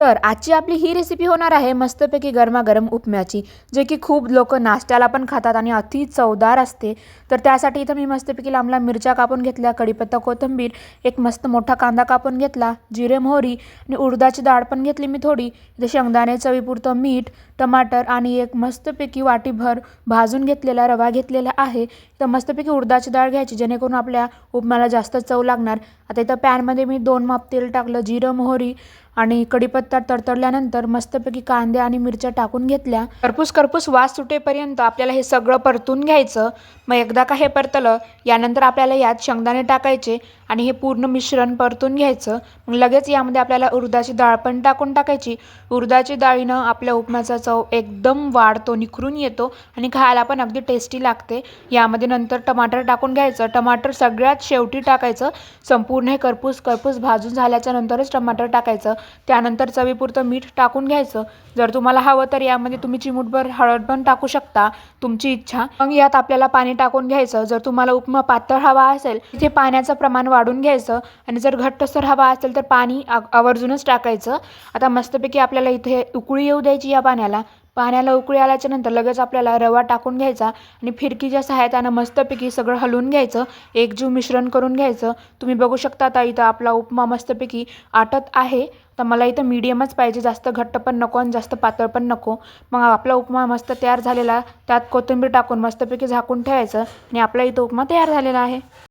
तर आजची आपली ही रेसिपी होणार आहे मस्तपैकी गरमागरम उपम्याची जे की खूप लोक नाश्त्याला पण खातात आणि अति चवदार असते. तर त्यासाठी इथं मी मस्तपैकी लांबला मिरच्या कापून घेतल्या कढीपत्ता कोथिंबीर एक मस्त मोठा कांदा कापून घेतला जिरे मोहरी आणि उडदाची डाळ पण घेतली मी थोडी. इथे शेंगदाणे चवीपुरतं मीठ टमाटर आणि एक मस्तपैकी वाटीभर भाजून घेतलेला रवा घेतलेला आहे. तर मस्तपैकी उडदाची डाळ घ्यायची जेणेकरून आपल्या उपम्याला जास्त चव लागणार. आता इथं पॅनमध्ये मी दोन माप तेल टाकलं जिरं मोहरी आणि कढीपत्ता तडतडल्यानंतर मस्तपैकी कांदे आणि मिरच्या टाकून घेतल्या. करपूस करपूस वास सुटेपर्यंत आपल्याला हे सगळं परतून घ्यायचं. मग एकदा का हे परतलं यानंतर आपल्याला यात शेंगदाणे टाकायचे आणि हे पूर्ण मिश्रण परतून घ्यायचं. मग लगेच यामध्ये आपल्याला उरदाची डाळ पण टाकून टाकायची. उरदाची डाळीनं आपल्या उपमाचा चव एकदम वाढतो निखरून येतो आणि खायला पण अगदी टेस्टी लागते. यामध्ये नंतर टमाटर टाकून घ्यायचं. टमाटर सगळ्यात शेवटी टाकायचं. संपूर्ण हे करपूस करपूस भाजून झाल्याच्या नंतरच टमाटर टाकायचं. त्यानंतर चवीपुरतं मीठ टाकून घ्यायचं. जर तुम्हाला हवं तर यामध्ये तुम्ही चिमूटभर हळद पण टाकू शकता तुमची इच्छा. मग यात आपल्याला पाणी टाकून घ्यायचं. जर तुम्हाला उपमा पातळ हवा असेल तिथे पाण्याचं प्रमाण वाढून घ्यायचं. आणि जर घट्टसर हवा असेल तर पाणी आवर्जूनच टाकायचं. आता मस्तपैकी आपल्याला इथे उकळी येऊ द्यायची या पाण्याला. पाण्याला उकळी आल्याच्यानंतर लगेच आपल्याला रवा टाकून घ्यायचा आणि फिरकीच्या सहायतानं मस्तपैकी सगळं हलवून घ्यायचं. एकजीव मिश्रण करून घ्यायचं. तुम्ही बघू शकता आता इथं आपला उपमा मस्तपैकी आटत आहे. तर मला इथं मीडियमच पाहिजे. जास्त घट्ट पण नको आणि जास्त पातळ पण नको. मग आपला उपमा मस्त तयार झालेला. त्यात कोथिंबीर टाकून मस्तपैकी झाकून ठेवायचं आणि आपला इथं उपमा तयार झालेला आहे.